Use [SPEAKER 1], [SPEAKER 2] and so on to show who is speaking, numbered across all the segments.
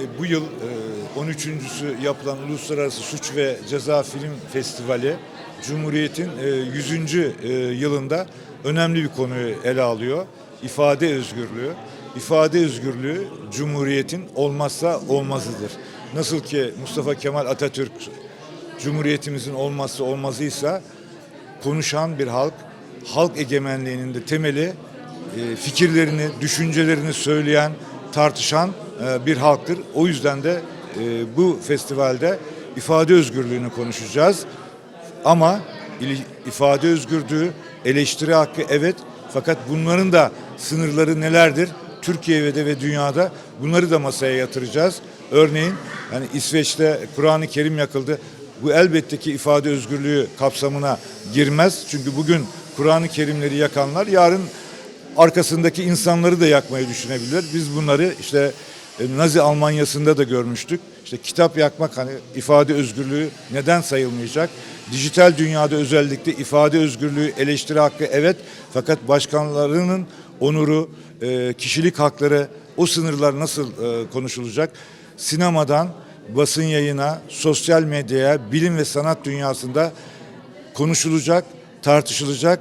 [SPEAKER 1] E, bu yıl e, 13.sü yapılan Uluslararası Suç ve Ceza Film Festivali Cumhuriyet'in e, 100. e, yılında önemli bir konuyu ele alıyor. İfade özgürlüğü. İfade özgürlüğü Cumhuriyet'in olmazsa olmazıdır. Nasıl ki Mustafa Kemal Atatürk Cumhuriyetimizin olmazsa olmazıysa konuşan bir halk, halk egemenliğinin de temeli e, fikirlerini, düşüncelerini söyleyen, tartışan e, bir halktır. O yüzden de e, bu festivalde ifade özgürlüğünü konuşacağız. Ama ifade özgürlüğü, eleştiri hakkı evet fakat bunların da sınırları nelerdir? Türkiye'de ve dünyada bunları da masaya yatıracağız. Örneğin yani İsveç'te Kur'an-ı Kerim yakıldı. Bu elbette ki ifade özgürlüğü kapsamına girmez. Çünkü bugün Kur'an-ı Kerimleri yakanlar yarın arkasındaki insanları da yakmayı düşünebilir. Biz bunları işte e, Nazi Almanyası'nda da görmüştük. İşte kitap yakmak hani ifade özgürlüğü neden sayılmayacak? Dijital dünyada özellikle ifade özgürlüğü, eleştiri hakkı evet fakat başkanlarının onuru, e, kişilik hakları o sınırlar nasıl e, konuşulacak? Sinemadan basın yayına, sosyal medyaya, bilim ve sanat dünyasında konuşulacak, tartışılacak.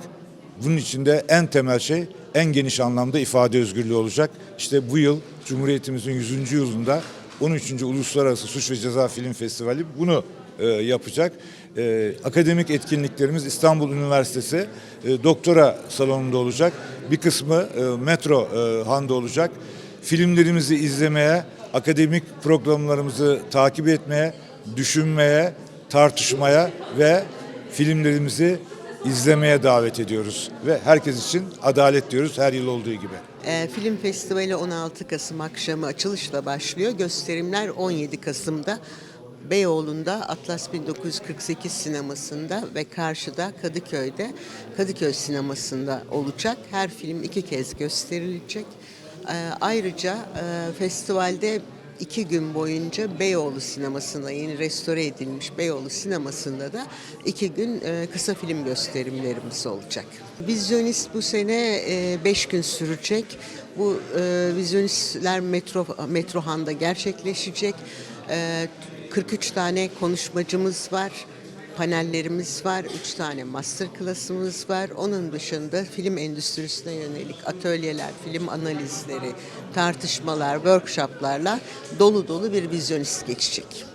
[SPEAKER 1] Bunun içinde en temel şey en geniş anlamda ifade özgürlüğü olacak. İşte bu yıl Cumhuriyetimizin 100. yılında 13. Uluslararası Suç ve Ceza Film Festivali bunu e, yapacak. E, akademik etkinliklerimiz İstanbul Üniversitesi e, doktora salonunda olacak. Bir kısmı e, metro e, handa olacak. Filmlerimizi izlemeye, akademik programlarımızı takip etmeye, düşünmeye, tartışmaya ve filmlerimizi izlemeye davet ediyoruz. Ve herkes için adalet diyoruz her yıl olduğu gibi.
[SPEAKER 2] Ee, Film Festivali 16 Kasım akşamı açılışla başlıyor. Gösterimler 17 Kasım'da Beyoğlu'nda Atlas 1948 sinemasında ve karşıda Kadıköy'de Kadıköy sinemasında olacak. Her film iki kez gösterilecek. Ee, ayrıca e, festivalde iki gün boyunca Beyoğlu sinemasında yeni restore edilmiş Beyoğlu sinemasında da iki gün e, kısa film gösterimlerimiz olacak. Vizyonist bu sene e, beş gün sürecek. Bu e, vizyonistler metro Metrohan'da gerçekleşecek. E, 43 tane konuşmacımız var panellerimiz var, üç tane master class'ımız var. Onun dışında film endüstrisine yönelik atölyeler, film analizleri, tartışmalar, workshoplarla dolu dolu bir vizyonist geçecek.